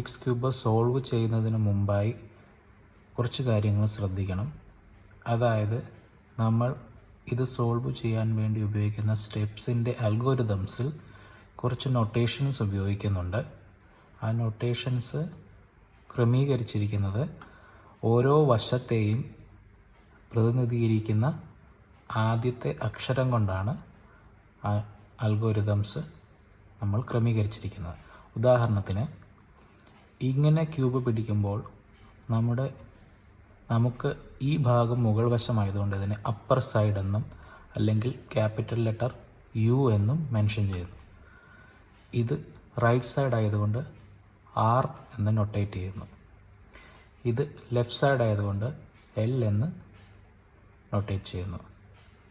Rubik's cube solve ചെയ്യുന്നതിന് മുമ്പായി കുറച്ച് കാര്യങ്ങൾ ശ്രദ്ധിക്കണം. അതായത് നമ്മൾ ഇത് സോൾവ് ചെയ്യാൻ വേണ്ടി ഉപയോഗിക്കുന്ന സ്റ്റെപ്സിന്റെ അൽഗോരിതംസിൽ കുറച്ച് നൊട്ടേഷൻസ് ഉപയോഗിക്കുന്നുണ്ട്. ആ നൊട്ടേഷൻസ് ക്രമീകരിച്ചിരിക്കുന്നത് ഓരോ വശത്തെയും പ്രതിനിധീകരിക്കുന്ന ആദ്യത്തെ അക്ഷരം കൊണ്ടാണ് ആ അൽഗോരിതംസ് നമ്മൾ ക്രമീകരിച്ചിരിക്കുന്നത്. ഉദാഹരണത്തിന് ഇങ്ങനെ ക്യൂബ് പിടിക്കുമ്പോൾ നമ്മുടെ നമുക്ക് ഈ ഭാഗം മുകൾ വശമായതുകൊണ്ട് ഇതിനെ അപ്പർ സൈഡ് എന്നും അല്ലെങ്കിൽ ക്യാപിറ്റൽ ലെറ്റർ യു എന്നും മെൻഷൻ ചെയ്യുന്നു. ഇത് റൈറ്റ് സൈഡ് ആയതുകൊണ്ട് ആർ എന്ന് നൊട്ടേറ്റ് ചെയ്യുന്നു. ഇത് ലെഫ്റ്റ് സൈഡ് ആയതുകൊണ്ട് എൽ എന്ന് നൊട്ടേറ്റ് ചെയ്യുന്നു.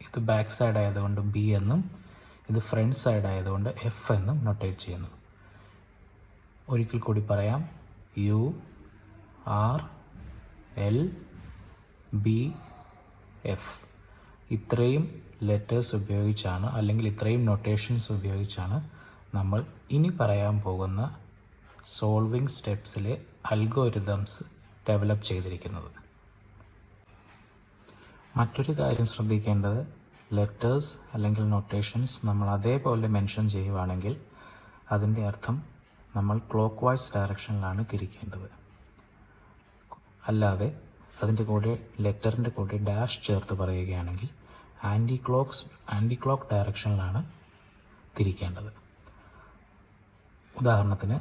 ഇത് ബാക്ക് സൈഡ് ആയതുകൊണ്ട് ബി എന്നും ഇത് ഫ്രണ്ട് സൈഡ് ആയതുകൊണ്ട് എഫ് എന്നും നൊട്ടേറ്റ് ചെയ്യുന്നു. ഒരിക്കൽ കൂടി പറയാം. U R L B F. ഇത്രയും ലെറ്റേഴ്സ് ഉപയോഗിച്ചാണ് അല്ലെങ്കിൽ ഇത്രയും നൊട്ടേഷൻസ് ഉപയോഗിച്ചാണ് നമ്മൾ ഇനി പറയാൻ പോകുന്ന സോൾവിങ് സ്റ്റെപ്സിലെ അൽഗോരിതംസ് ഡെവലപ്പ് ചെയ്തിരിക്കുന്നത്. മറ്റൊരു കാര്യം ശ്രദ്ധിക്കേണ്ടത് ലെറ്റേഴ്സ് അല്ലെങ്കിൽ നൊട്ടേഷൻസ് നമ്മൾ അതേപോലെ മെൻഷൻ ചെയ്യുവാണെങ്കിൽ അതിന്റെ അർത്ഥം നമ്മൾ ക്ലോക്ക് വൈസ് ഡയറക്ഷനിലാണ് തിരിക്കേണ്ടത്. അല്ലാതെ അതിന്റെ കൂടെ ലെറ്ററിന്റെ കൂടെ ഡാഷ് ചേർത്ത് പറയുകയാണെങ്കിൽ ആന്റി ക്ലോക്ക്സ് ആന്റി ക്ലോക്ക് ഡയറക്ഷനിലാണ് തിരിക്കേണ്ടത്. ഉദാഹരണത്തിന്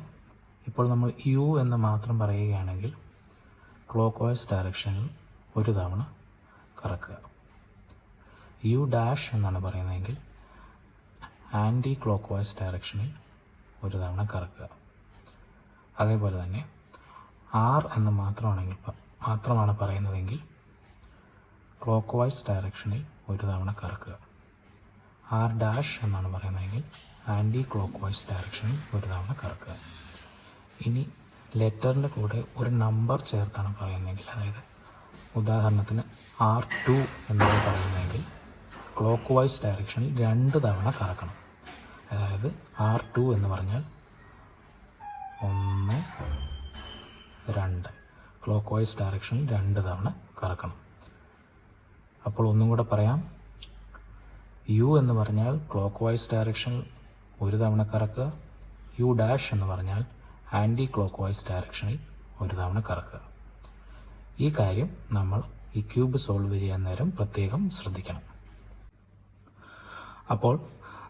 ഇപ്പോൾ നമ്മൾ യു എന്ന് മാത്രം പറയുകയാണെങ്കിൽ ക്ലോക്ക് വൈസ് ഡയറക്ഷനിൽ ഒരു തവണ കറക്കുക. യു ഡാഷ് എന്നാണ് പറയുന്നതെങ്കിൽ ആന്റി ക്ലോക്ക് വൈസ് ഡയറക്ഷനിൽ ഒരു തവണ കറക്കുക. അതേപോലെ തന്നെ ആർ എന്ന് മാത്രമാണെങ്കിൽ മാത്രമാണ് പറയുന്നതെങ്കിൽ ക്ലോക്ക് വൈസ് ഡയറക്ഷനിൽ ഒരു തവണ കറക്കുക. ആർ ഡാഷ് എന്നാണ് പറയുന്നതെങ്കിൽ ആന്റി ക്ലോക്ക് വൈസ് ഡയറക്ഷനിൽ ഒരു തവണ കറക്കുക. ഇനി ലെറ്ററിന്റെ കൂടെ ഒരു നമ്പർ ചേർത്താണ് പറയുന്നതെങ്കിൽ അതായത് ഉദാഹരണത്തിന് ആർ ടു എന്നാണ് പറയുന്നതെങ്കിൽ ക്ലോക്ക് വൈസ് ഡയറക്ഷനിൽ രണ്ട് തവണ കറക്കണം. അതായത് ആർ ടു എന്ന് പറഞ്ഞാൽ ഒന്ന് രണ്ട്. ക്ലോക്ക് വൈസ് ഡയറക്ഷൻ രണ്ട് തവണ കറക്കണം. അപ്പോൾ ഒന്നും കൂടെ പറയാം. യു എന്ന് പറഞ്ഞാൽ ക്ലോക്ക് വൈസ് ഡയറക്ഷൻ ഒരു തവണ കറക്കുക. യു ഡാഷ് എന്ന് പറഞ്ഞാൽ ആന്റി ക്ലോക്ക് വൈസ് ഡയറക്ഷനിൽ ഒരു തവണ കറക്കുക. ഈ കാര്യം നമ്മൾ ഈ ക്യൂബ് സോൾവ് ചെയ്യാൻ നേരം പ്രത്യേകം ശ്രദ്ധിക്കണം. അപ്പോൾ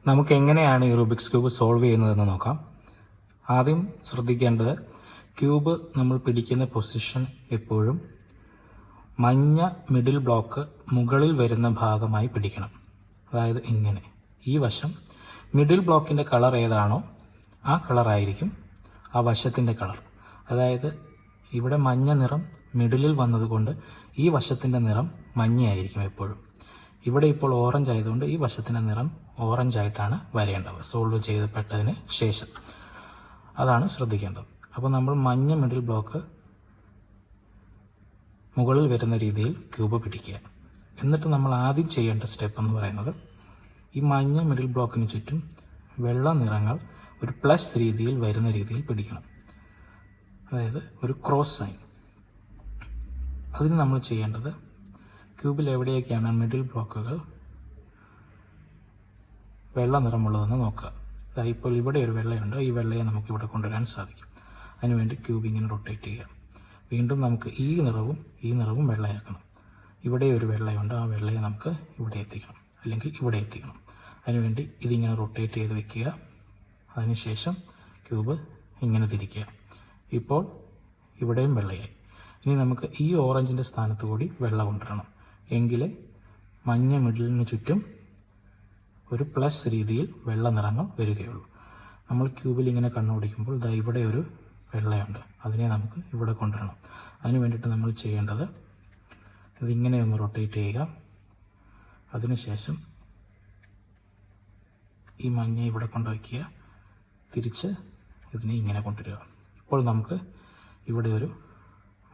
നമുക്ക് എങ്ങനെയാണ് ഈ റൂബിക്സ് ക്യൂബ് സോൾവ് ചെയ്യുന്നതെന്ന് നോക്കാം. ആദ്യം ശ്രദ്ധിക്കേണ്ടത് ക്യൂബ് നമ്മൾ പിടിക്കുന്ന പൊസിഷൻ എപ്പോഴും മഞ്ഞ മിഡിൽ ബ്ലോക്ക് മുകളിൽ വരുന്ന ഭാഗമായി പിടിക്കണം. അതായത് ഇങ്ങനെ. ഈ വശം മിഡിൽ ബ്ലോക്കിന്റെ കളർ ഏതാണോ ആ കളറായിരിക്കും ആ വശത്തിന്റെ കളർ. അതായത് ഇവിടെ മഞ്ഞ നിറം മിഡിലിൽ വന്നതുകൊണ്ട് ഈ വശത്തിന്റെ നിറം മഞ്ഞയായിരിക്കും എപ്പോഴും. ഇവിടെ ഇപ്പോൾ ഓറഞ്ച് ആയതുകൊണ്ട് ഈ വശത്തിന്റെ നിറം ഓറഞ്ച് ആയിട്ടാണ് വരേണ്ടത്. സോൾവ് ചെയ്യപ്പെട്ടതിന് ശേഷം. അതാണ് ശ്രദ്ധിക്കേണ്ടത്. അപ്പോൾ നമ്മൾ മഞ്ഞ മിഡിൽ ബ്ലോക്ക് മുകളിൽ വരുന്ന രീതിയിൽ ക്യൂബ് പിടിക്കുക. എന്നിട്ട് നമ്മൾ ആദ്യം ചെയ്യേണ്ട സ്റ്റെപ്പ് എന്ന് പറയുന്നത് ഈ മഞ്ഞ മിഡിൽ ബ്ലോക്കിന് ചുറ്റും വെള്ള നിറങ്ങൾ ഒരു പ്ലസ് രീതിയിൽ വരുന്ന രീതിയിൽ പിടിക്കണം. അതായത് ഒരു ക്രോസ് സൈൻ അതിന് നമ്മൾ ചെയ്യേണ്ടത് ക്യൂബിൽ എവിടെയൊക്കെയാണ് മിഡിൽ ബ്ലോക്കുകൾ വെള്ള നിറമുള്ളതെന്ന് നോക്കുക. ഇപ്പോൾ ഇവിടെ ഒരു വെള്ളയുണ്ട്. ഈ വെള്ളയെ നമുക്ക് ഇവിടെ കൊണ്ടുവരാൻ സാധിക്കും. അതിനുവേണ്ടി ക്യൂബ് ഇങ്ങനെ റൊട്ടേറ്റ് ചെയ്യുക. വീണ്ടും നമുക്ക് ഈ നിറവും ഈ നിറവും വെള്ളയാക്കണം. ഇവിടെ ഒരു വെള്ളയുണ്ട്. ആ വെള്ളയെ നമുക്ക് ഇവിടെ എത്തിക്കണം. അല്ലെങ്കിൽ ഇവിടെ എത്തിക്കണം. അതിനുവേണ്ടി ഇതിങ്ങനെ റൊട്ടേറ്റ് ചെയ്ത് വെക്കുക. അതിനുശേഷം ക്യൂബ് ഇങ്ങനെ തിരിക്കുക. ഇപ്പോൾ ഇവിടെയും വെള്ളയായി. ഇനി നമുക്ക് ഈ ഓറഞ്ചിന്റെ സ്ഥാനത്ത് കൂടി വെള്ള കൊണ്ടുവരണം. എങ്കിലേ മഞ്ഞ മിഡിലിന് ചുറ്റും ഒരു പ്ലസ് രീതിയിൽ വെള്ള നിറങ്ങൾ വരികയുള്ളൂ. നമ്മൾ ക്യൂബിൽ ഇങ്ങനെ കണ്ണോടിക്കുമ്പോൾ ദാ ഇവിടെ ഒരു വെള്ളയുണ്ട്. അതിനെ നമുക്ക് ഇവിടെ കൊണ്ടുവരണം. അതിന് വേണ്ടിയിട്ട് നമ്മൾ ചെയ്യേണ്ടത് ഇതിങ്ങനെ ഒന്ന് റൊട്ടേറ്റ് ചെയ്യുക. അതിനുശേഷം ഈ മഞ്ഞ ഇവിടെ കൊണ്ടുവയ്ക്കുക. തിരിച്ച് ഇതിനെ ഇങ്ങനെ കൊണ്ടുവരിക. ഇപ്പോൾ നമുക്ക് ഇവിടെ ഒരു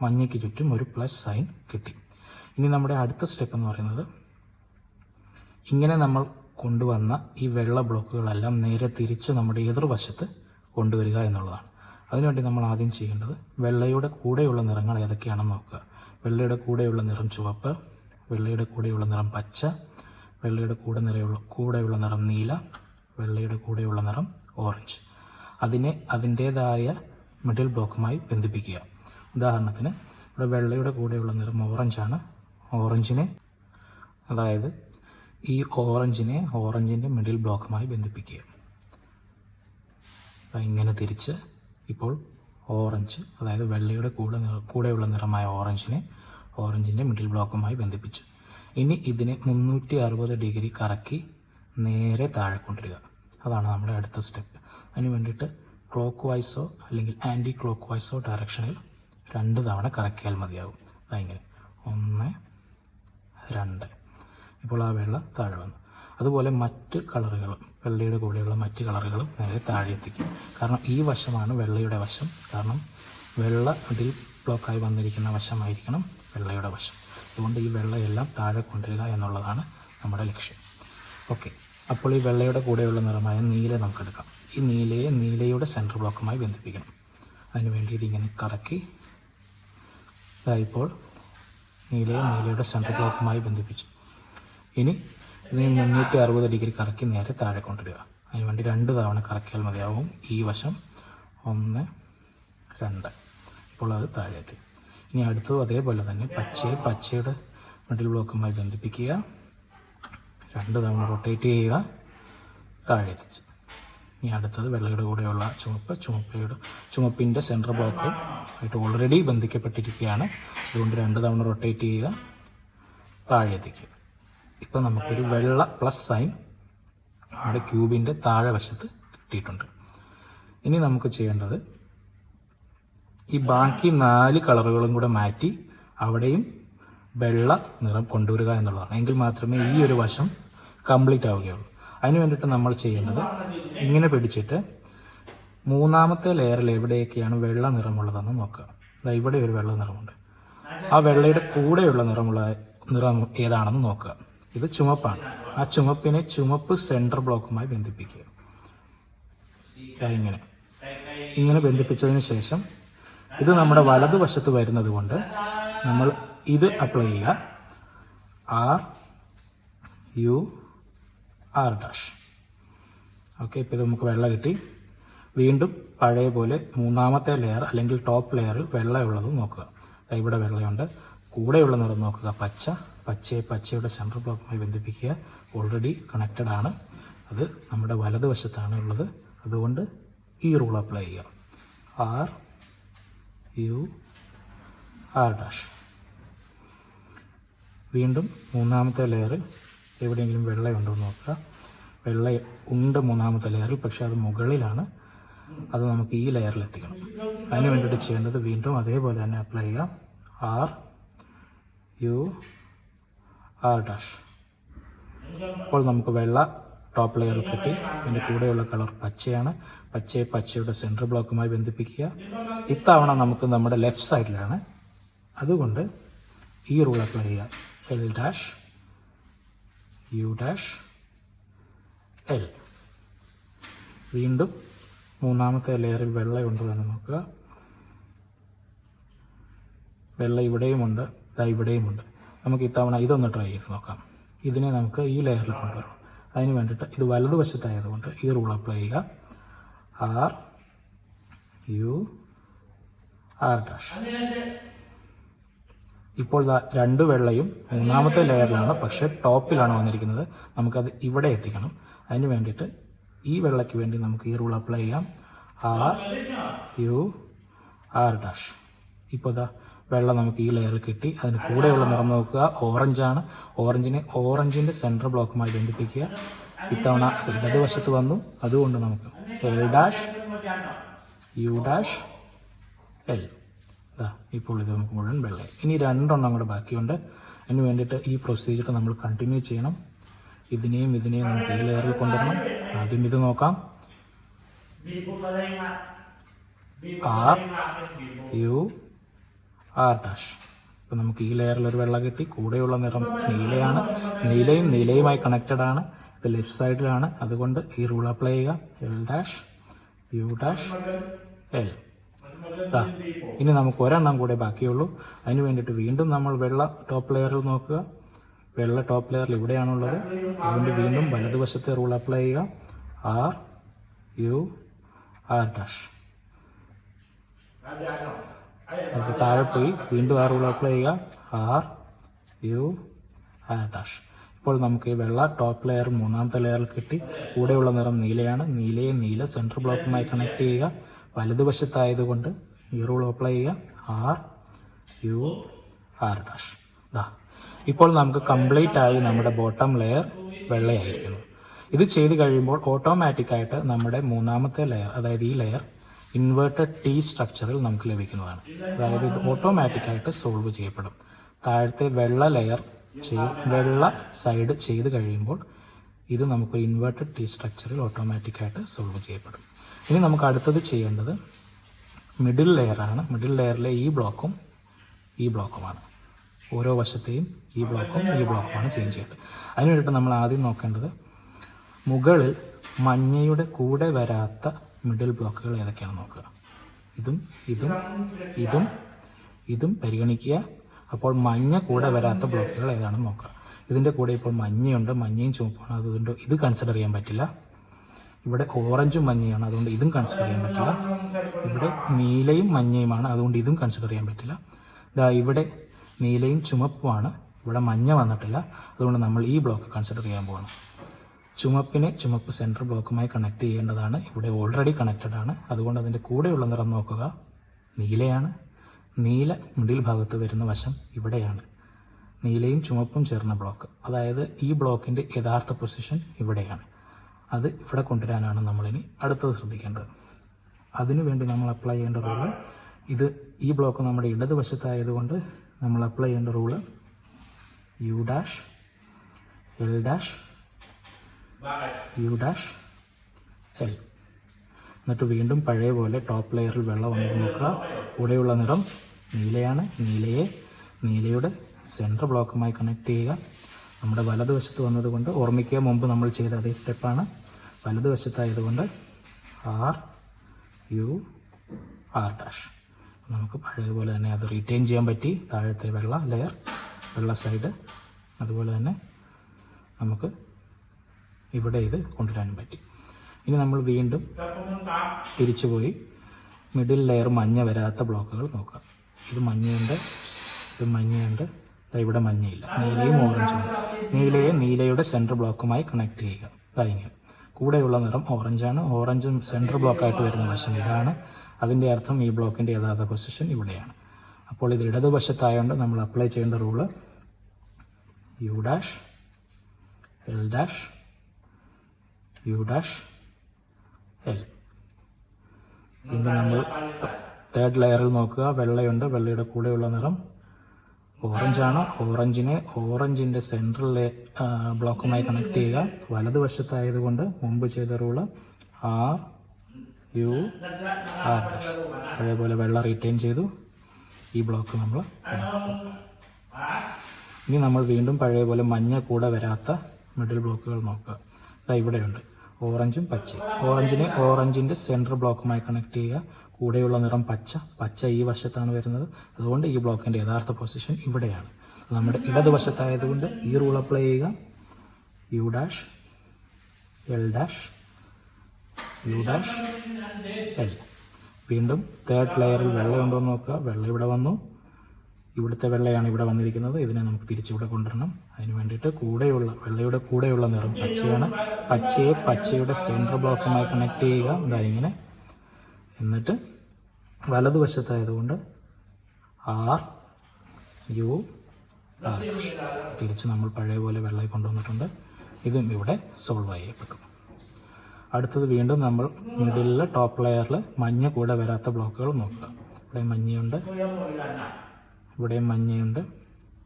മഞ്ഞയ്ക്ക് ചുറ്റും ഒരു പ്ലസ് സൈൻ കിട്ടി. ഇനി നമ്മുടെ അടുത്ത സ്റ്റെപ്പ് എന്ന് പറയുന്നത് ഇങ്ങനെ നമ്മൾ കൊണ്ടുവന്ന ഈ വെള്ള ബ്ലോക്കുകളെല്ലാം നേരെ തിരിച്ച് നമ്മുടെ എതിർവശത്ത് കൊണ്ടുവരിക എന്നുള്ളതാണ്. അതിനുവേണ്ടി നമ്മൾ ആദ്യം ചെയ്യേണ്ടത് വെള്ളയുടെ കൂടെയുള്ള നിറങ്ങൾ ഏതൊക്കെയാണെന്ന് നോക്കുക. വെള്ളയുടെ കൂടെയുള്ള നിറം ചുവപ്പ് വെള്ളയുടെ കൂടെയുള്ള നിറം പച്ച വെള്ളയുടെ കൂടെ നിറയുള്ള കൂടെയുള്ള നിറം നീല വെള്ളയുടെ കൂടെയുള്ള നിറം ഓറഞ്ച്. അതിനെ അതിന്റേതായ മിഡിൽ ബ്ലോക്കുമായി ബന്ധിപ്പിക്കുക. ഉദാഹരണത്തിന് ഇവിടെ വെള്ളയുടെ കൂടെയുള്ള നിറം ഓറഞ്ചാണ്. ഓറഞ്ചിനെ അതായത് ഈ ഓറഞ്ചിനെ ഓറഞ്ചിന്റെ മിഡിൽ ബ്ലോക്കുമായി ബന്ധിപ്പിക്കുക. ഇങ്ങനെ തിരിച്ച് ഇപ്പോൾ ഓറഞ്ച് അതായത് വെള്ളയുടെ കൂടെ കൂടെയുള്ള നിറമായ ഓറഞ്ചിനെ ഓറഞ്ചിന്റെ മിഡിൽ ബ്ലോക്കുമായി ബന്ധിപ്പിച്ചു. ഇനി ഇതിനെ മുന്നൂറ്റി അറുപത് ഡിഗ്രി കറക്കി നേരെ താഴെ കൊണ്ടുവരിക. അതാണ് നമ്മുടെ അടുത്ത സ്റ്റെപ്പ്. അതിന് വേണ്ടിയിട്ട് ക്ലോക്ക് വൈസോ അല്ലെങ്കിൽ ആന്റി ക്ലോക്ക് വൈസോ ഡയറക്ഷനിൽ രണ്ട് തവണ കറക്കിയാൽ മതിയാകും ദാ ഒന്ന് രണ്ട്. ഇപ്പോൾ ആ വെള്ള താഴെ വന്നു. അതുപോലെ മറ്റ് കളറുകളും വെള്ളയുടെ കൂടെയുള്ള മറ്റ് കളറുകളും നേരെ താഴെ എത്തിക്കും കാരണം ഈ വശമാണ് വെള്ളയുടെ വശം. കാരണം വെള്ള അതിൽ ബ്ലോക്കായി വന്നിരിക്കുന്ന വശമായിരിക്കണം വെള്ളയുടെ വശം. അതുകൊണ്ട് ഈ വെള്ളയെല്ലാം താഴെ കൊണ്ടുവരിക എന്നുള്ളതാണ് നമ്മുടെ ലക്ഷ്യം. ഓക്കെ. അപ്പോൾ ഈ വെള്ളയുടെ കൂടെയുള്ള നിറമായ നീല നമുക്കെടുക്കാം. ഈ നീലയെ നീലയുടെ സെന്റർ ബ്ലോക്കുമായി ബന്ധിപ്പിക്കണം. അതിനുവേണ്ടി ഇതിങ്ങനെ കറക്കി ഇതായിപ്പോൾ നീലയെ നീലയുടെ സെന്റർ ബ്ലോക്കുമായി ബന്ധിപ്പിച്ചു. ഇനി ഇതിനെ മുന്നൂറ്റി അറുപത് ഡിഗ്രി കറക്കി നേരെ താഴെ കൊണ്ടിടുക. അതിന് വേണ്ടി രണ്ട് തവണ കറക്കിയാൽ മതിയാവും. ഈ വശം ഒന്ന് രണ്ട്. ഇപ്പോൾ അത് താഴെ എത്തി ഇനി അടുത്തതും അതേപോലെ തന്നെ പച്ചയെ പച്ചയുടെ മെഡിൽ ബ്ലോക്കുമായി ബന്ധിപ്പിക്കുക. രണ്ട് തവണ റൊട്ടേറ്റ് ചെയ്യുക. താഴെ എത്തിച്ച് ഇനി അടുത്തത് വെള്ളയുടെ കൂടെയുള്ള ചുമപ്പ് ചുമപ്പയുടെ ചുമപ്പിന്റെ സെൻട്രൽ ബ്ലോക്ക് ആയിട്ട് ഓൾറെഡി ബന്ധിക്കപ്പെട്ടിരിക്കുകയാണ്. അതുകൊണ്ട് രണ്ട് തവണ റൊട്ടേറ്റ് ചെയ്യുക. താഴെ എത്തിക്കുക ഇപ്പം നമുക്കൊരു വെള്ള പ്ലസ് സൈൻ നമ്മുടെ ക്യൂബിന്റെ താഴെ വശത്ത് കിട്ടിയിട്ടുണ്ട്. ഇനി നമുക്ക് ചെയ്യേണ്ടത് ഈ ബാക്കി നാല് കളറുകളും കൂടെ മാറ്റി അവിടെയും വെള്ള നിറം കൊണ്ടുവരിക എന്നുള്ളതാണ്. എങ്കിൽ മാത്രമേ ഈ ഒരു വശം കംപ്ലീറ്റ് ആവുകയുള്ളൂ. അതിന് വേണ്ടിയിട്ട് നമ്മൾ ചെയ്യേണ്ടത് ഇങ്ങനെ പിടിച്ചിട്ട് മൂന്നാമത്തെ ലെയറിൽ എവിടെയൊക്കെയാണ് വെള്ള നിറമുള്ളതെന്ന് നോക്കുക. ദാ ഇവിടെ ഒരു വെള്ള നിറമുണ്ട്. ആ വെള്ളയുടെ കൂടെയുള്ള നിറമുള്ള നിറം ഏതാണെന്ന് നോക്കുക. ഇത് ചുമപ്പാണ്. ആ ചുമപ്പിനെ ചുമപ്പ് സെൻട്രൽ ബ്ലോക്കുമായി ബന്ധിപ്പിക്കുക. ഇങ്ങനെ. ഇങ്ങനെ ബന്ധിപ്പിച്ചതിന് ശേഷം ഇത് നമ്മുടെ വലതുവശത്ത് വരുന്നത് കൊണ്ട് നമ്മൾ ഇത് അപ്ലൈ ചെയ്യുക. R U R dash okay ഇപ്പോൾ ഇത് നമുക്ക് വെള്ള കിട്ടി. വീണ്ടും പഴയ പോലെ മൂന്നാമത്തെ ലെയർ അല്ലെങ്കിൽ ടോപ്പ് ലെയറിൽ വെള്ളയുള്ളത് നോക്കുക. ഇവിടെ വെള്ളയുണ്ട്. കൂടെയുള്ള നിറം നോക്കുക. പച്ച പച്ചയെ പച്ചയുടെ സെൻട്രൽ ബ്ലോക്കുമായി ബന്ധിപ്പിക്കുക. ഓൾറെഡി കണക്റ്റഡ് ആണ്. അത് നമ്മുടെ വലതുവശത്താണ് ഉള്ളത്. അതുകൊണ്ട് ഈ റൂൾ അപ്ലൈ ചെയ്യാം. ആർ യു ആർ ഡാഷ് വീണ്ടും മൂന്നാമത്തെ ലെയറിൽ എവിടെയെങ്കിലും വെള്ളയുണ്ടോ എന്ന് നോക്കുക. വെള്ള ഉണ്ട് മൂന്നാമത്തെ ലെയറിൽ പക്ഷെ അത് മുകളിലാണ്. അത് നമുക്ക് ഈ ലെയറിൽ എത്തിക്കണം. അതിന് വേണ്ടിയിട്ട് ചെയ്യേണ്ടത് വീണ്ടും അതേപോലെ തന്നെ അപ്ലൈ ചെയ്യാം. R U R dash. ഇപ്പോൾ നമുക്ക് വെള്ള ടോപ്പ് ലെയർ കിട്ടി അതിന്റെ കൂടെയുള്ള കളർ പച്ചയാണ്. പച്ചയെ പച്ചയുടെ സെന്റർ ബ്ലോക്കുമായി ബന്ധിപ്പിക്കുക. ഇത്തവണ നമുക്ക് നമ്മുടെ ലെഫ്റ്റ് സൈഡിലാണ് അതുകൊണ്ട് ഈ റൂൾ അപ്ലൈ ചെയ്യുക L dash U dash L വീണ്ടും മൂന്നാമത്തെ ലെയറിൽ വെള്ളയുണ്ടോ എന്ന് നോക്കുക. വെള്ള ഇവിടെയുമുണ്ട് ഇതാ ഇവിടെയുമുണ്ട് നമുക്ക് ഇത്തവണ ഇതൊന്ന് ട്രൈ ചെയ്ത് നോക്കാം. ഇതിനെ നമുക്ക് ഈ ലെയറിൽ കൊണ്ടുവരണം അതിന് വേണ്ടിയിട്ട് ഇത് വലതുവശത്തായതുകൊണ്ട് ഈ റൂൾ അപ്ലൈ ചെയ്യുക. ആർ യു ആർ ഡാഷ് ഇപ്പോൾ രണ്ട് വെള്ളയും മൂന്നാമത്തെ ലെയറിലാണ് പക്ഷേ ടോപ്പിലാണ് വന്നിരിക്കുന്നത്. നമുക്കത് ഇവിടെ എത്തിക്കണം. അതിന് വേണ്ടിയിട്ട് ഈ വെള്ളയ്ക്ക് വേണ്ടി നമുക്ക് ഈ റൂൾ അപ്ലൈ ചെയ്യാം. ആർ യു ആർ ഡാഷ് ഇപ്പോൾ ഇതാ വെള്ളം നമുക്ക് ഈ ലെയറിൽ കിട്ടി. അതിന് കൂടെയുള്ള നിറം നോക്കുക. ഓറഞ്ചാണ് ഓറഞ്ചിനെ ഓറഞ്ചിന്റെ സെൻട്രൽ ബ്ലോക്കുമായി ബന്ധിപ്പിക്കുക ഇത്തവണ ഇടതുവശത്ത് വന്നു. അതുകൊണ്ട് നമുക്ക് L dash U dash L ഇതാ ഇപ്പോൾ ഇത് നമുക്ക് മുഴുവൻ വെള്ളയും. ഇനി രണ്ടെണ്ണം കൂടെ ബാക്കിയുണ്ട്. അതിന് വേണ്ടിയിട്ട് ഈ പ്രൊസീജിയർ നമ്മൾ കണ്ടിന്യൂ ചെയ്യണം. ഇതിനെയും ഇതിനെയും നമുക്ക് ഈ ലെയറിൽ കൊണ്ടുവരണം. ആദ്യം ഇത് നോക്കാം. R U R dash. അപ്പം നമുക്ക് ഈ ലെയറിൽ ഒരു വെള്ളം കിട്ടി കൂടെയുള്ള നിറം നീലയാണ്. നീലയും നീലയുമായി കണക്റ്റഡ് ആണ്. ഇത് ലെഫ്റ്റ് സൈഡിലാണ് അതുകൊണ്ട് ഈ റൂൾ അപ്ലൈ ചെയ്യുക. L dash U dash L ഇനി നമുക്ക് ഒരെണ്ണം കൂടെ ബാക്കിയുള്ളൂ. അതിന് വേണ്ടിയിട്ട് വീണ്ടും നമ്മൾ വെള്ള ടോപ്പ് ലെയറിൽ നോക്കുക. വെള്ള ടോപ്പ് ലെയറിൽ ഇവിടെയാണുള്ളത്. അതുകൊണ്ട് വീണ്ടും വലതുവശത്തെ റൂൾ അപ്ലൈ ചെയ്യുക. ആർ യു ആർ ഡാഷ് നമുക്ക് താഴെ പോയി. വീണ്ടും ആർ റൂൾ അപ്ലൈ ചെയ്യുക. ആർ യു ആർ ഡാഷ് ഇപ്പോൾ നമുക്ക് ഈ വെള്ള ടോപ്പ് ലെയർ മൂന്നാമത്തെ ലെയറിൽ കിട്ടി. കൂടെയുള്ള നിറം നീലയാണ്. നീലയെ നീല സെൻട്രൽ ബ്ലോക്കുമായി കണക്ട് ചെയ്യുക. വലതുവശത്തായതുകൊണ്ട് ഈ റൂൾ അപ്ലൈ ചെയ്യുക. ആർ യു ആർ ഡാഷ് ദാ. ഇപ്പോൾ നമുക്ക് കംപ്ലീറ്റ് ആയി നമ്മുടെ ബോട്ടം ലെയർ വെള്ളയായിരിക്കുന്നു. ഇത് ചെയ്ത് കഴിയുമ്പോൾ ഓട്ടോമാറ്റിക്കായിട്ട് നമ്മുടെ മൂന്നാമത്തെ ലെയർ അതായത് ഈ ലെയർ ഇൻവേർട്ടഡ് ടി സ്ട്രക്ചറിൽ നമുക്ക് ലഭിക്കുന്നതാണ്. അതായത് ഇത് ഓട്ടോമാറ്റിക്കായിട്ട് സോൾവ് ചെയ്യപ്പെടും. താഴത്തെ വെള്ള ലെയർ വെള്ള സൈഡ് ചെയ്ത് കഴിയുമ്പോൾ ഇത് നമുക്ക് ഇൻവേർട്ടഡ് ടി സ്ട്രക്ചറിൽ ഓട്ടോമാറ്റിക്കായിട്ട് സോൾവ് ചെയ്യപ്പെടും. ഇനി നമുക്ക് അടുത്തത് ചെയ്യേണ്ടത് മിഡിൽ ലെയറാണ് മിഡിൽ ലെയറിലെ ഈ ബ്ലോക്കും ഈ ബ്ലോക്കുമാണ് ഓരോ വശത്തെയും ഈ ബ്ലോക്കും ഈ ബ്ലോക്കുമാണ് ചേഞ്ച് ചെയ്യേണ്ടത്. അതിന് വേണ്ടിയിട്ട് നമ്മൾ ആദ്യം നോക്കേണ്ടത് മുകളിൽ മഞ്ഞയുടെ കൂടെ വരാത്ത മിഡിൽ ബ്ലോക്കുകൾ ഏതൊക്കെയാണെന്ന് നോക്കുക? ഇതും ഇതും ഇതും ഇതും പരിഗണിക്കുക. അപ്പോൾ മഞ്ഞ കൂടെ വരാത്ത ബ്ലോക്കുകൾ ഏതാണെന്ന് നോക്കുക. ഇതിന്റെ കൂടെ ഇപ്പോൾ മഞ്ഞയുണ്ട് മഞ്ഞയും ചുവപ്പാണ് അതുകൊണ്ട് ഇത് കൺസിഡർ ചെയ്യാൻ പറ്റില്ല. ഇവിടെ ഓറഞ്ചും മഞ്ഞയാണ് അതുകൊണ്ട് ഇതും കൺസിഡർ ചെയ്യാൻ പറ്റില്ല. ഇവിടെ നീലയും മഞ്ഞയുമാണ്. അതുകൊണ്ട് ഇതും കൺസിഡർ ചെയ്യാൻ പറ്റില്ല. ഇതാ ഇവിടെ നീലയും ചുമപ്പുമാണ്. ഇവിടെ മഞ്ഞ വന്നിട്ടില്ല. അതുകൊണ്ട് നമ്മൾ ഈ ബ്ലോക്ക് കൺസിഡർ ചെയ്യാൻ പോകണം ചുമപ്പിനെ ചുമപ്പ് സെന്റർ ബ്ലോക്കുമായി കണക്ട് ചെയ്യേണ്ടതാണ്. ഇവിടെ ഓൾറെഡി കണക്റ്റഡ് ആണ്. അതുകൊണ്ട് അതിന്റെ കൂടെയുള്ള നിറം നോക്കുക. നീലയാണ്. നീല മിഡിൽ ഭാഗത്ത് വരുന്ന വശം ഇവിടെയാണ്. നീലയും ചുമപ്പും ചേർന്ന ബ്ലോക്ക് അതായത് ഈ ബ്ലോക്കിന്റെ യഥാർത്ഥ പൊസിഷൻ ഇവിടെയാണ്. അത് ഇവിടെ കൊണ്ടുവരാനാണ് നമ്മളിനി അടുത്തത് ശ്രദ്ധിക്കേണ്ടത്. അതിനുവേണ്ടി നമ്മൾ അപ്ലൈ ചെയ്യേണ്ട റൂൾ ഇത് ഈ ബ്ലോക്ക് നമ്മുടെ ഇടതുവശത്തായതുകൊണ്ട് നമ്മൾ അപ്ലൈ ചെയ്യേണ്ട rule U dash L dash U dash L എന്നിട്ട് വീണ്ടും പഴയ പോലെ ടോപ്പ് ലെയറിൽ വെള്ളം വന്ന് നോക്കുക. കൂടെയുള്ള നിറം നീലയാണ്. നീലയെ നീലയുടെ സെൻട്രൽ ബ്ലോക്കുമായി കണക്ട് ചെയ്യുക. നമ്മുടെ വലതുവശത്ത് വന്നതുകൊണ്ട് ഓർമ്മിക്കുക മുമ്പ് നമ്മൾ ചെയ്ത അതേ സ്റ്റെപ്പാണ് വലതുവശത്തായതുകൊണ്ട് ആർ യു ആർ ഡാഷ് നമുക്ക് പഴയതുപോലെ തന്നെ അത് റീറ്റെയിൻ ചെയ്യാൻ പറ്റി. താഴത്തെ വെള്ള ലെയർ വെള്ള സൈഡ് അതുപോലെ തന്നെ നമുക്ക് ഇവിടെ ഇത് കൊണ്ടുവരാനും പറ്റി. ഇനി നമ്മൾ വീണ്ടും തിരിച്ചുപോയി മിഡിൽ ലെയർ മഞ്ഞ വരാത്ത ബ്ലോക്കുകൾ നോക്കാം. ഇത് മഞ്ഞയുണ്ട് ഇത് മഞ്ഞയുണ്ട് ഇവിടെ മഞ്ഞയില്ല. നീലയും ഓറഞ്ചും. നീലയെ നീലയുടെ സെൻട്രൽ ബ്ലോക്കുമായി കണക്ട് ചെയ്യുക. ഇങ്ങനെ. കൂടെയുള്ള നിറം ഓറഞ്ചാണ് ഓറഞ്ചും സെൻട്രൽ ബ്ലോക്കായിട്ട് വരുന്ന വശം ഇതാണ്. അതിന്റെ അർത്ഥം ഈ ബ്ലോക്കിന്റെ യഥാർത്ഥ പൊസിഷൻ ഇവിടെയാണ്. അപ്പോൾ ഇത് ഇടതുവശത്തായതുകൊണ്ട് നമ്മൾ അപ്ലൈ ചെയ്യേണ്ട rule U dash L dash U dash L വീണ്ടും നമ്മൾ തേർഡ് ലെയറിൽ നോക്കുക. വെള്ളയുണ്ട്. വെള്ളയുടെ കൂടെയുള്ള നിറം ഓറഞ്ചാണ്. ഓറഞ്ചിനെ ഓറഞ്ചിന്റെ സെൻട്രലിലെ ബ്ലോക്കുമായി കണക്ട് ചെയ്യുക. വലതുവശത്തായതുകൊണ്ട് മുമ്പ് ചെയ്ത rule R U R dash അതേപോലെ വെള്ള റീറ്റെയിൻ ചെയ്തു. ഈ ബ്ലോക്ക് നമ്മൾ ഇനി നമ്മൾ വീണ്ടും പഴയ പോലെ മഞ്ഞ കൂടെ വരാത്ത മിഡിൽ ബ്ലോക്കുകൾ നോക്കുക. ഇതാ ഇവിടെയുണ്ട്. ഓറഞ്ചും പച്ചയും ഓറഞ്ചിനെ ഓറഞ്ചിന്റെ സെൻട്രൽ ബ്ലോക്കുമായി കണക്ട് ചെയ്യുക. കൂടെയുള്ള നിറം പച്ച. പച്ച ഈ വശത്താണ് വരുന്നത്. അതുകൊണ്ട് ഈ ബ്ലോക്കിന്റെ യഥാർത്ഥ പൊസിഷൻ ഇവിടെയാണ്. നമ്മുടെ ഇടതുവശത്തായതുകൊണ്ട് ഈ റൂൾ അപ്ലൈ ചെയ്യുക. U dash L dash U dash L വീണ്ടും തേർഡ് ലെയറിൽ വെള്ളമുണ്ടോ എന്ന് നോക്കുക. വെള്ളം ഇവിടെ വന്നു. ഇവിടുത്തെ വെള്ളയാണ് ഇവിടെ വന്നിരിക്കുന്നത്. ഇതിനെ നമുക്ക് തിരിച്ചിവിടെ കൊണ്ടുവരണം. അതിന് വേണ്ടിയിട്ട് കൂടെയുള്ള വെള്ളയുടെ കൂടെയുള്ള നിറം പച്ചയാണ്. പച്ചയെ പച്ചയുടെ സെൻട്രൽ ബ്ലോക്കുമായി കണക്ട് ചെയ്യുക. എന്താ ഇങ്ങനെ. എന്നിട്ട് വലതുവശത്തായതുകൊണ്ട് ആർ യു ആർ തിരിച്ച് നമ്മൾ പഴയ പോലെ വെള്ളയിൽ കൊണ്ടുവന്നിട്ടുണ്ട്. ഇതും ഇവിടെ സോൾവ് ചെയ്യപ്പെട്ടു. അടുത്തത് വീണ്ടും നമ്മൾ മിഡിലിൽ ടോപ്പ് ലെയറിൽ മഞ്ഞ കൂടെ വരാത്ത ബ്ലോക്കുകൾ നോക്കുക. ഇവിടെ മഞ്ഞയുണ്ട്. ഇവിടെ മഞ്ഞയുണ്ട്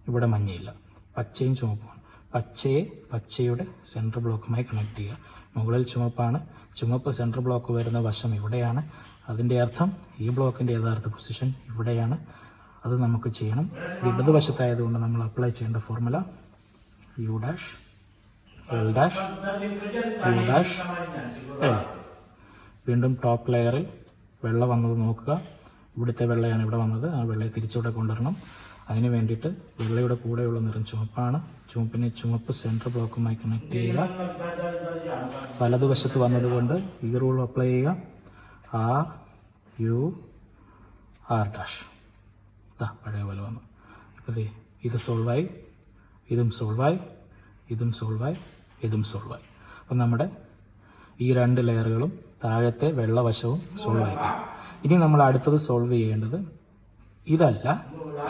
ഇവിടെ മഞ്ഞയില്ല. പച്ചയും ചുമപ്പുമാണ്. പച്ചയെ പച്ചയുടെ സെൻട്രൽ ബ്ലോക്കുമായി കണക്ട് ചെയ്യുക. മുകളിൽ ചുമപ്പാണ്. ചുമപ്പ് സെൻട്രൽ ബ്ലോക്ക് വരുന്ന വശം ഇവിടെയാണ്. അതിന്റെ അർത്ഥം ഈ ബ്ലോക്കിന്റെ യഥാർത്ഥ പൊസിഷൻ ഇവിടെയാണ്. അത് നമുക്ക് ചെയ്യണം. ഇത് ഇടതുവശത്തായതുകൊണ്ട് നമ്മൾ അപ്ലൈ ചെയ്യേണ്ട formula U dash L dash U dash L വീണ്ടും ടോപ്പ് ലെയറിൽ വെള്ളം വന്നത് നോക്കുക. ഇവിടുത്തെ വെള്ളയാണ് ഇവിടെ വന്നത്. ആ വെള്ളയെ തിരിച്ചിവിടെ കൊണ്ടുവരണം. അതിന് വേണ്ടിയിട്ട് വെള്ളയുടെ കൂടെയുള്ള നിറം ചുമപ്പാണ്. ചുമപ്പിനെ ചുമപ്പ് സെൻട്രൽ ബ്ലോക്കുമായി കണക്ട് ചെയ്യുക. വലതുവശത്ത് വന്നതുകൊണ്ട് ഈ റൂൾ അപ്ലൈ ചെയ്യുക. ആർ യു ആർ ഡാഷ് ഇതാ പഴയ പോലെ വന്നു. ഇപ്പോൾ ഇത് സോൾവായി ഇതും സോൾവായി ഇതും സോൾവായി ഇതും സോൾവായി അപ്പം നമ്മുടെ ഈ രണ്ട് ലെയറുകളും താഴത്തെ വെള്ളവശവും സോൾവ് ആയിക്കാം ഇനി നമ്മൾ അടുത്തത് സോൾവ് ചെയ്യേണ്ടത് ഇതല്ല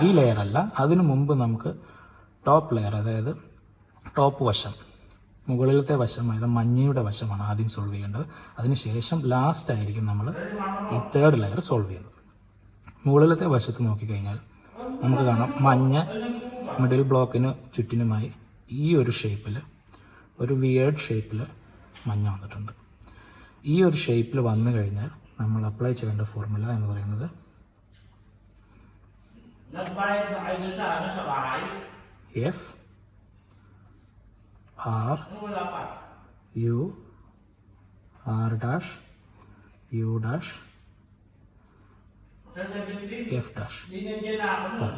ഈ ലെയർ അല്ല. അതിനു മുമ്പ് നമുക്ക് ടോപ്പ് ലെയർ അതായത് ടോപ്പ് വശം മുകളിലത്തെ വശമായത് മഞ്ഞയുടെ വശമാണ് ആദ്യം സോൾവ് ചെയ്യേണ്ടത്. അതിനുശേഷം ലാസ്റ്റ് ആയിരിക്കും നമ്മൾ ഈ തേർഡ് ലെയർ സോൾവ് ചെയ്യുന്നത്. മുകളിലത്തെ വശത്ത് നോക്കിക്കഴിഞ്ഞാൽ നമുക്ക് കാണാം മഞ്ഞ മിഡിൽ ബ്ലോക്കിന് ചുറ്റിനുമായി ഈ ഒരു ഷേപ്പിൽ ഒരു വിയേർഡ് ഷേപ്പിൽ മഞ്ഞ വന്നിട്ടുണ്ട്. ഈ ഒരു ഷേപ്പിൽ വന്നു കഴിഞ്ഞാൽ നമ്മൾ അപ്ലൈ ചെയ്യേണ്ട ഫോർമുല എന്ന് പറയുന്നത് F R U R dash U dash F dash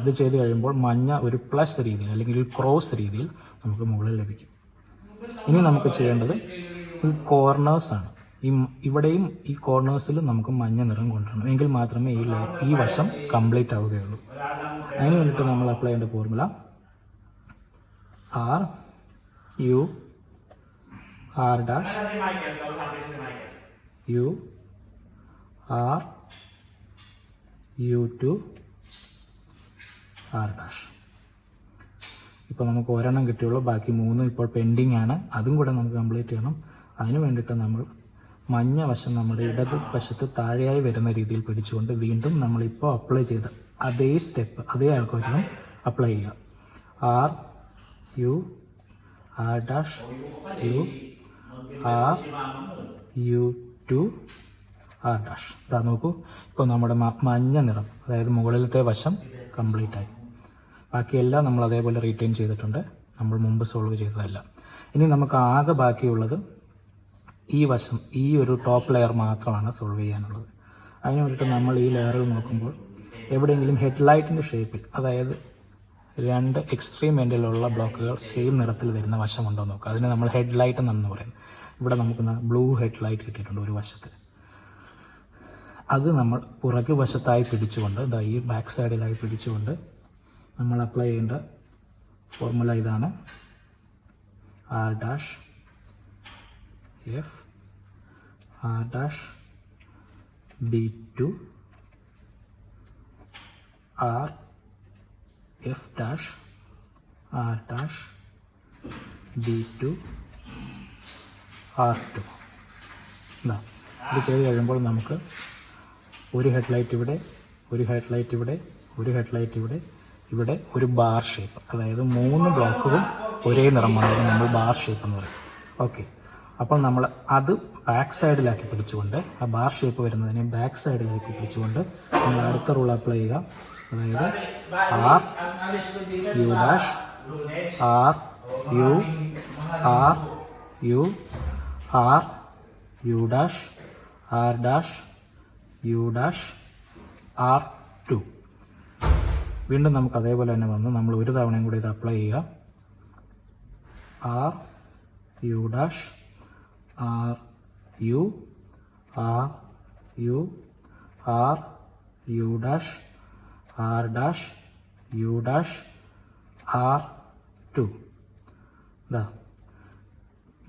ഇത് ചെയ്ത് കഴിയുമ്പോൾ മഞ്ഞ ഒരു പ്ലസ് രീതിയിൽ അല്ലെങ്കിൽ ഒരു ക്രോസ് രീതിയിൽ നമുക്ക് മുകളിൽ ലഭിക്കും. ഇനി നമുക്ക് ചെയ്യേണ്ടത് ഈ കോർണേഴ്സ് ആണ്. ഈ ഇവിടെയും ഈ കോർണേഴ്സിലും നമുക്ക് മഞ്ഞ നിറം കൊണ്ടുവരണം. എങ്കിൽ മാത്രമേ ഈ ഈ വശം കംപ്ലീറ്റ് ആവുകയുള്ളൂ. അതിന് വേണ്ടിയിട്ട് നമ്മൾ അപ്ലൈ ചെയ്യേണ്ട formula R U R dash U R U two R dash ഇപ്പോൾ നമുക്ക് ഒരെണ്ണം കിട്ടിയുള്ളൂ. ബാക്കി മൂന്ന് ഇപ്പോൾ പെൻഡിങ് ആണ്. അതും കൂടെ നമുക്ക് കംപ്ലീറ്റ് ചെയ്യണം. അതിന് വേണ്ടിയിട്ട് നമ്മൾ മഞ്ഞ വശം നമ്മുടെ ഇടത് വശത്ത് താഴെയായി വരുന്ന രീതിയിൽ പിടിച്ചുകൊണ്ട് വീണ്ടും നമ്മൾ ഇപ്പോൾ അപ്ലൈ ചെയ്ത അതേ സ്റ്റെപ്പ് അതേ ആൾക്കാരും അപ്ലൈ ചെയ്യുക. R U R dash U R U two R dash ഇതാ നോക്കൂ ഇപ്പോൾ നമ്മുടെ മഞ്ഞ നിറം അതായത് മുകളിലത്തെ വശം കംപ്ലീറ്റ് ആയി. ബാക്കിയെല്ലാം നമ്മൾ അതേപോലെ റീറ്റെയിൻ ചെയ്തിട്ടുണ്ട്. നമ്മൾ മുമ്പ് സോൾവ് ചെയ്തതല്ല. ഇനി നമുക്ക് ആകെ ബാക്കിയുള്ളത് ഈ വശം ഈ ഒരു ടോപ്പ് ലെയർ മാത്രമാണ് സോൾവ് ചെയ്യാനുള്ളത്. അതിന് വേണ്ടിയിട്ട് നമ്മൾ ഈ ലെയറിൽ നോക്കുമ്പോൾ എവിടെയെങ്കിലും ഹെഡ്ലൈറ്റിന്റെ ഷേപ്പിൽ അതായത് രണ്ട് എക്സ്ട്രീം എൻഡിലുള്ള ബ്ലോക്കുകൾ സെയിം നിറത്തിൽ വരുന്ന വശമുണ്ടോ നോക്കുക. അതിനെ നമ്മൾ ഹെഡ്ലൈറ്റ് എന്നാണ് പറയുന്നത്. ഇവിടെ നമുക്ക് ബ്ലൂ ഹെഡ്ലൈറ്റ് കിട്ടിയിട്ടുണ്ട് ഒരു വശത്ത്. അത് നമ്മൾ പുറകു വശത്തായി പിടിച്ചുകൊണ്ട് ഇതാ ഈ ബാക്ക് സൈഡിലായി പിടിച്ചുകൊണ്ട് നമ്മൾ അപ്ലൈ ചെയ്യേണ്ട ഫോർമുല ഇതാണ്. R dash F R dash B two R F dash R dash B two R two ഇതാ ചെയ്ത് കഴിയുമ്പോൾ നമുക്ക് ഒരു ഹെഡ്ലൈറ്റ് ഇവിടെ ഒരു ഹെഡ്ലൈറ്റ് ഇവിടെ ഒരു ഹെഡ്ലൈറ്റ് ഇവിടെ ഇവിടെ ഒരു ബാർ ഷേപ്പ് അതായത് മൂന്ന് ബ്ലോക്കുകളും ഒരേ നിറം വന്നത് നമ്മൾ ബാർ ഷേപ്പ് എന്ന് പറയും. ഓക്കെ അപ്പോൾ നമ്മൾ അത് ബാക്ക് സൈഡിലാക്കി പിടിച്ചുകൊണ്ട് ആ ബാർ ഷേപ്പ് വരുന്നതിനെ ബാക്ക് സൈഡിലാക്കി പിടിച്ചുകൊണ്ട് നമ്മൾ അടുത്ത റൂൾ അപ്ലൈ ചെയ്യുക. അതായത് R U dash R U R U R U dash R dash U dash R two വീണ്ടും നമുക്ക് അതേപോലെ തന്നെ വന്ന് നമ്മൾ ഒരു തവണയും കൂടി ഇത് അപ്ലൈ ചെയ്യുക. R U dash R U R U R U dash R dash U dash R two. ഇതാ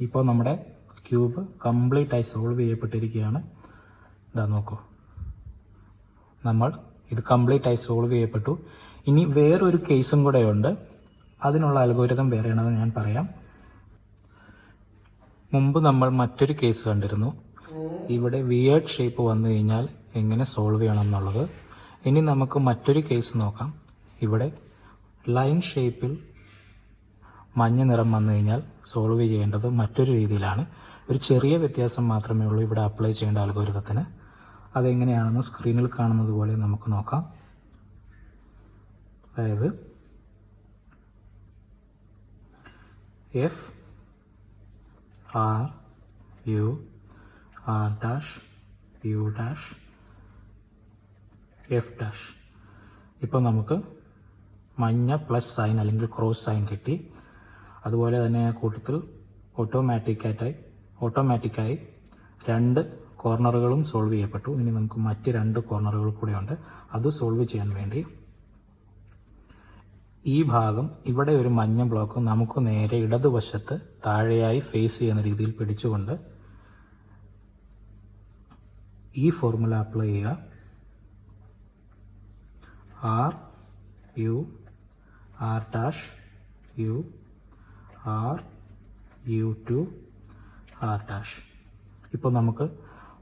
ഇപ്പോൾ നമ്മുടെ ക്യൂബ് കംപ്ലീറ്റായി സോൾവ് ചെയ്യപ്പെട്ടിരിക്കുകയാണ് ഇതാ നോക്കൂ. നമ്മൾ ഇത് കംപ്ലീറ്റായി സോൾവ് ചെയ്യപ്പെട്ടു. ഇനി വേറൊരു കേസും കൂടെ ഉണ്ട് അതിനുള്ള അൽഗോരിതം വേറെയാണെന്ന് ഞാൻ പറയാം. മുമ്പ് നമ്മൾ മറ്റൊരു കേസ് കണ്ടിരുന്നു. ഇവിടെ വിയേർഡ് ഷേപ്പ് വന്നു കഴിഞ്ഞാൽ എങ്ങനെ സോൾവ് ചെയ്യണം എന്നുള്ളത്. ഇനി നമുക്ക് മറ്റൊരു കേസ് നോക്കാം. ഇവിടെ ലൈൻ ഷേപ്പിൽ മഞ്ഞ നിറം വന്നു കഴിഞ്ഞാൽ സോൾവ് ചെയ്യേണ്ടത് മറ്റൊരു രീതിയിലാണ്. ഒരു ചെറിയ വ്യത്യാസം മാത്രമേ ഉള്ളൂ ഇവിടെ അപ്ലൈ ചെയ്യേണ്ട അൽഗോരിതത്തിന് അതെങ്ങനെയാണെന്ന് സ്ക്രീനിൽ കാണുന്നത് പോലെ നമുക്ക് നോക്കാം. അതായത് F R U R dash U dash F dash ഇപ്പോൾ നമുക്ക് മഞ്ഞ പ്ലസ് സൈൻ അല്ലെങ്കിൽ ക്രോസ് സൈൻ കിട്ടി. അതുപോലെ തന്നെ കൂട്ടത്തിൽ ഓട്ടോമാറ്റിക്കായിട്ടായി ഓട്ടോമാറ്റിക്കായി രണ്ട് കോർണറുകളും സോൾവ് ചെയ്യപ്പെട്ടു. ഇനി നമുക്ക് മറ്റ് രണ്ട് കോർണറുകൾ കൂടെയുണ്ട് അത് സോൾവ് ചെയ്യാൻ വേണ്ടി ഈ ഭാഗം ഇവിടെ ഒരു മഞ്ഞ ബ്ലോക്ക് നമുക്ക് നേരെ ഇടതുവശത്ത് താഴെയായി ഫേസ് ചെയ്യുന്ന രീതിയിൽ പിടിച്ചുകൊണ്ട് ഈ ഫോർമുല അപ്ലൈ ചെയ്യുക. R U R dash U R U two R dash ഇപ്പോൾ നമുക്ക്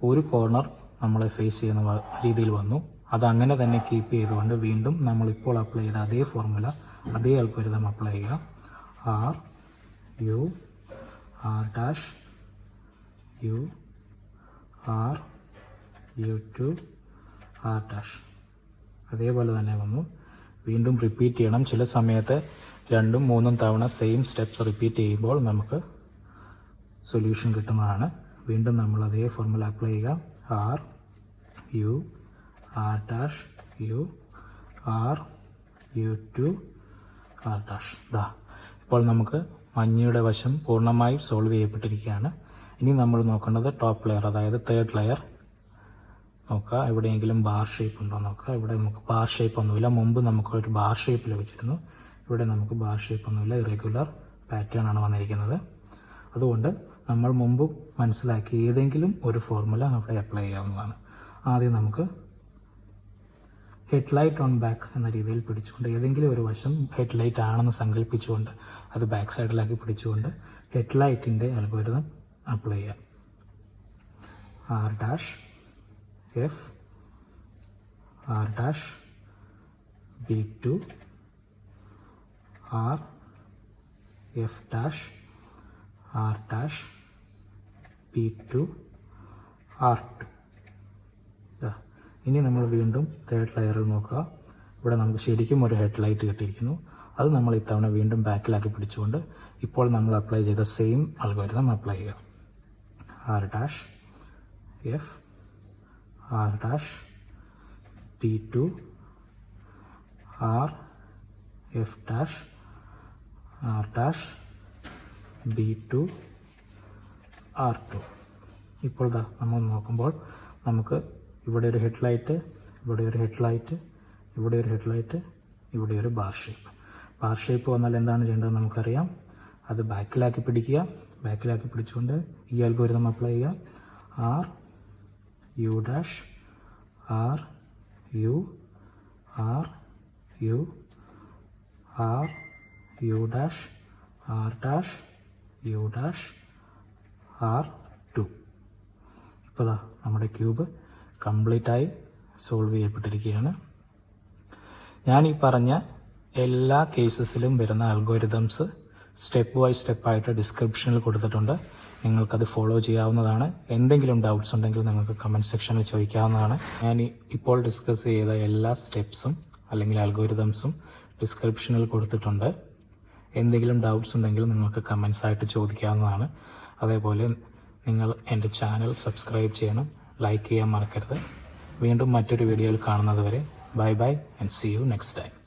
ഒരു കോർണർ നമ്മളെ ഫേസ് ചെയ്യുന്ന രീതിയിൽ വന്നു. അത് അങ്ങനെ തന്നെ കീപ്പ് ചെയ്തുകൊണ്ട് വീണ്ടും നമ്മൾ ഇപ്പോൾ അപ്ലൈ ചെയ്ത അതേ ഫോർമുല അതേ അൽഗോരിതം അപ്ലൈ ചെയ്യുക. R U R dash U R U two R dash അതേപോലെ തന്നെ വന്നു. വീണ്ടും റിപ്പീറ്റ് ചെയ്യണം. ചില സമയത്ത് രണ്ടും മൂന്നും തവണ സെയിം സ്റ്റെപ്സ് റിപ്പീറ്റ് ചെയ്യുമ്പോൾ നമുക്ക് സൊല്യൂഷൻ കിട്ടുന്നതാണ്. വീണ്ടും നമ്മൾ അതേ ഫോർമുല അപ്ലൈ ചെയ്യുക. R U R dash U R U two R dash ദാ ഇപ്പോൾ നമുക്ക് മഞ്ഞയുടെ വശം പൂർണമായും സോൾവ് ചെയ്യപ്പെട്ടിരിക്കുകയാണ്. ഇനി നമ്മൾ നോക്കേണ്ടത് ടോപ്പ് ലെയർ അതായത് തേർഡ് ലെയർ നോക്കുക എവിടെയെങ്കിലും ബാർ ഷേപ്പ് ഉണ്ടോ നോക്കുക. ഇവിടെ നമുക്ക് ബാർ ഷേപ്പ് ഒന്നുമില്ല. മുമ്പ് നമുക്ക് ഒരു ബാർ ഷേപ്പ് ലഭിച്ചിരുന്നു. ഇവിടെ നമുക്ക് ബാർ ഷേപ്പ് ഒന്നുമില്ല. ഇറഗുലർ പാറ്റേൺ ആണ് വന്നിരിക്കുന്നത്. അതുകൊണ്ട് നമ്മൾ മുമ്പ് മനസ്സിലാക്കി ഏതെങ്കിലും ഒരു ഫോർമുല അവിടെ അപ്ലൈ ചെയ്യാവുന്നതാണ്. ആദ്യം നമുക്ക് ഹെഡ്ലൈറ്റ് ഓൺ ബാക്ക് എന്ന രീതിയിൽ പിടിച്ചുകൊണ്ട് ഏതെങ്കിലും ഒരു വശം ഹെഡ് ലൈറ്റ് ആണെന്ന് സങ്കല്പിച്ചുകൊണ്ട് അത് ബാക്ക് സൈഡിലാക്കി പിടിച്ചുകൊണ്ട് ഹെഡ് ലൈറ്റിന്റെ അൽഗോരിതം അപ്ലൈ ചെയ്യാം. R dash F R dash B two R F dash R dash B two R two ഇനി നമ്മൾ വീണ്ടും തേർഡ് ലെയറിൽ നോക്കുക. ഇവിടെ നമുക്ക് ശരിക്കും ഒരു ഹെഡ് ലൈറ്റ് കിട്ടിയിരിക്കുന്നു. അത് നമ്മൾ ഇത്തവണ വീണ്ടും ബാക്കിലാക്കി പിടിച്ചുകൊണ്ട് ഇപ്പോൾ നമ്മൾ അപ്ലൈ ചെയ്ത സെയിം അൽഗോരിതം അപ്ലൈ ചെയ്യുക. R dash F R dash P two R F dash R dash B two R two ഇപ്പോൾ നമ്മൾ നോക്കുമ്പോൾ നമുക്ക് ഇവിടെ ഒരു ഹെഡ്ലൈറ്റ് ഇവിടെ ഒരു ഹെഡ്ലൈറ്റ് ഇവിടെ ഒരു ഹെഡ്ലൈറ്റ് ഇവിടെ ഒരു ബാർ ഷേപ്പ്. ബാർ ഷേപ്പ് വന്നാൽ എന്താണ് ചെയ്യേണ്ടത് നമുക്കറിയാം. അത് ബാക്കിലാക്കി പിടിക്കുക. ബാക്കിലാക്കി പിടിച്ചുകൊണ്ട് ഈ അൽഗോരിതം അപ്ലൈ ചെയ്യുക. R U dash R U R U R U dash R dash U dash R two ഇപ്പോൾ നമ്മുടെ ക്യൂബ്. കംപ്ലീറ്റായി സോൾവ് ചെയ്യപ്പെട്ടിരിക്കുകയാണ്. ഞാൻ ഈ പറഞ്ഞ എല്ലാ കേസസിലും വരുന്ന അൽഗോരിതംസ് സ്റ്റെപ്പ് ബൈ സ്റ്റെപ്പായിട്ട് ഡിസ്ക്രിപ്ഷനിൽ കൊടുത്തിട്ടുണ്ട്. നിങ്ങൾക്കത് ഫോളോ ചെയ്യാവുന്നതാണ്. എന്തെങ്കിലും ഡൗട്ട്സ് ഉണ്ടെങ്കിൽ നിങ്ങൾക്ക് കമന്റ് സെക്ഷനിൽ ചോദിക്കാവുന്നതാണ്. ഞാൻ ഇപ്പോൾ ഡിസ്കസ് ചെയ്ത എല്ലാ സ്റ്റെപ്സും അല്ലെങ്കിൽ അൽഗോരിതംസും ഡിസ്ക്രിപ്ഷനിൽ കൊടുത്തിട്ടുണ്ട്. എന്തെങ്കിലും ഡൗട്ട്സ് ഉണ്ടെങ്കിൽ നിങ്ങൾക്ക് കമൻസ് ആയിട്ട് ചോദിക്കാവുന്നതാണ്. അതേപോലെ നിങ്ങൾ എന്റെ ചാനൽ സബ്സ്ക്രൈബ് ചെയ്യണം. ലൈക്ക് ചെയ്യാൻ മറക്കരുത്. വീണ്ടും മറ്റൊരു വീഡിയോയിൽ കാണുന്നത് വരെ bye bye and see you next time